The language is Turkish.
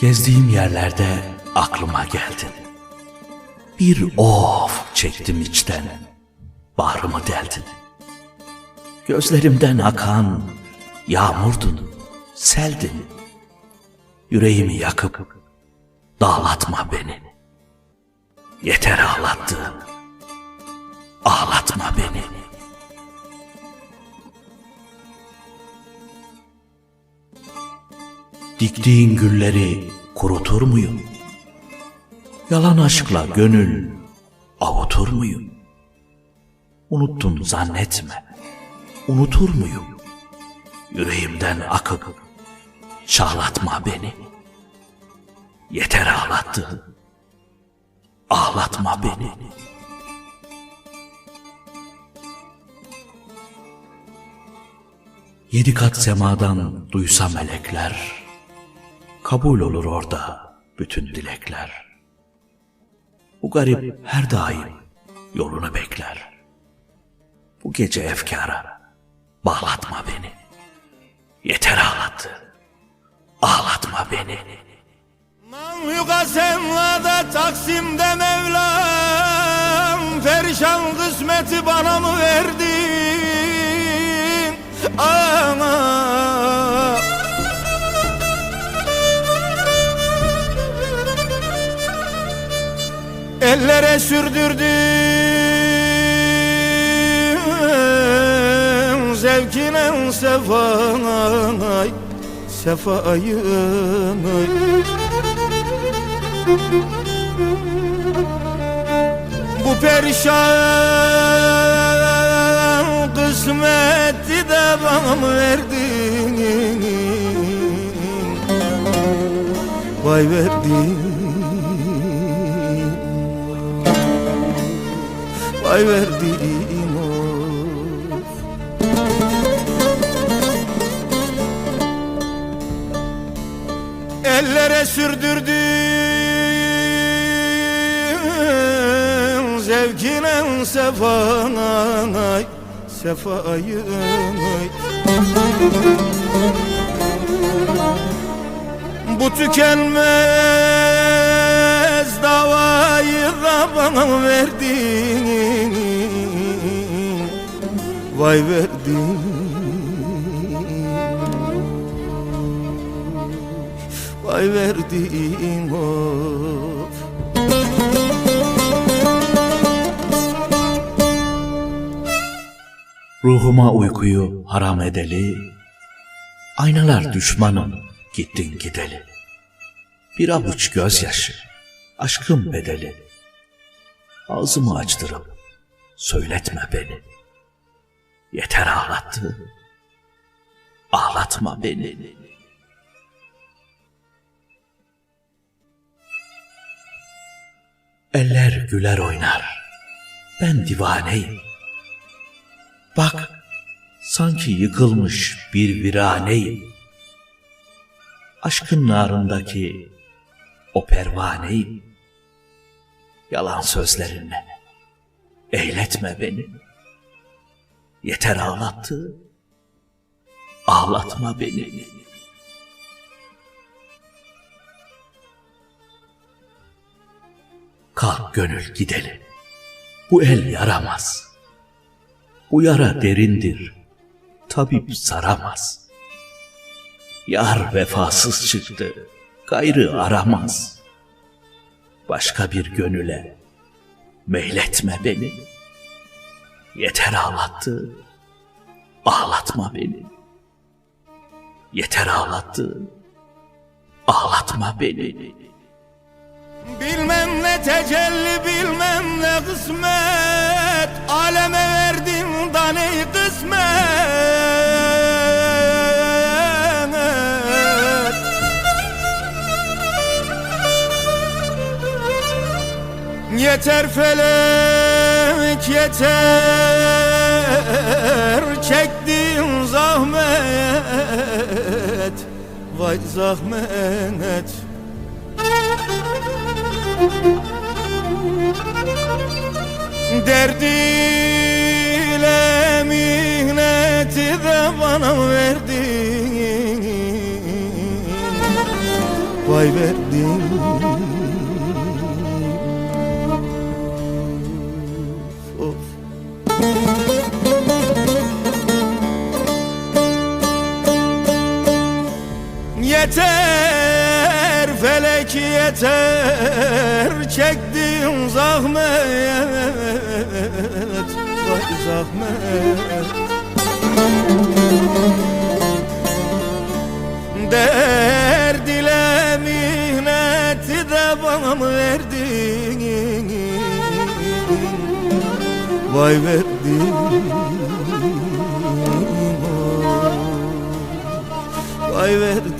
Gezdiğim yerlerde aklıma geldin. Bir of çektim içten, bağrımı deldin. Gözlerimden akan yağmurdun, seldin. Yüreğimi yakıp dağlatma beni. Yeter ağlattın, ağlatma beni. Diktiğin gülleri kurutur muyum? Yalan aşkla gönül avutur muyum? Unuttun zannetme, unutur muyum? Yüreğimden akıp çağlatma beni. Yeter ağlattı, ağlatma beni. Yedi kat semadan duysa melekler, kabul olur orada bütün dilekler. Bu garip her daim yolunu bekler. Bu gece efkara bağlatma beni. Yeter ağlattı, ağlatma beni. Yuka semlada Taksim'de Mevlam Perişan kısmeti bana mı verdin Ana Ellere sürdürdüm Zevkine sefay Sefayını Bu perişan kısmeti de bana mı verdin. Vay verdin Vay verdin of. Ellere sürdürdüm Zevkine sefanay Sefayını Bu tükenmez davayı da bana verdin Vay verdin Vay verdiğim of Ruhuma uykuyu haram edeli, aynalar düşmanım gittin gideli. Bir avuç gözyaşı, aşkın bedeli. Ağzımı açtırıp söyletme beni. Yeter ağlattı, ağlatma beni. Eller güler oynar, ben divaneyim. Bak, sanki yıkılmış bir viraneyim. Aşkın narındaki o pervaneyim. Yalan sözlerinle eğletme beni. Yeter ağlattı, ağlatma beni. Kalk gönül gidelim. Bu el yaramaz. Bu yara derindir. Tabip saramaz. Yar vefasız çıktı. Gayrı aramaz. Başka bir gönüle meyletme beni. Yeter ağlattı. Ağlatma beni. Yeter ağlattı. Ağlatma beni. Bilmem ne tecelli bilmem ne kısmet Aleme verdin da ne kısmet Yeter felek yeter Çektiğin zahmet Vay zahmet. Derdiyle mihneti de bana verdin. Vay verdin Yeter felek yeter Çektiğim zahmet Vay zahmet. Derd ile mihneti de bana mı verdin? Vay verdin. Vay verdin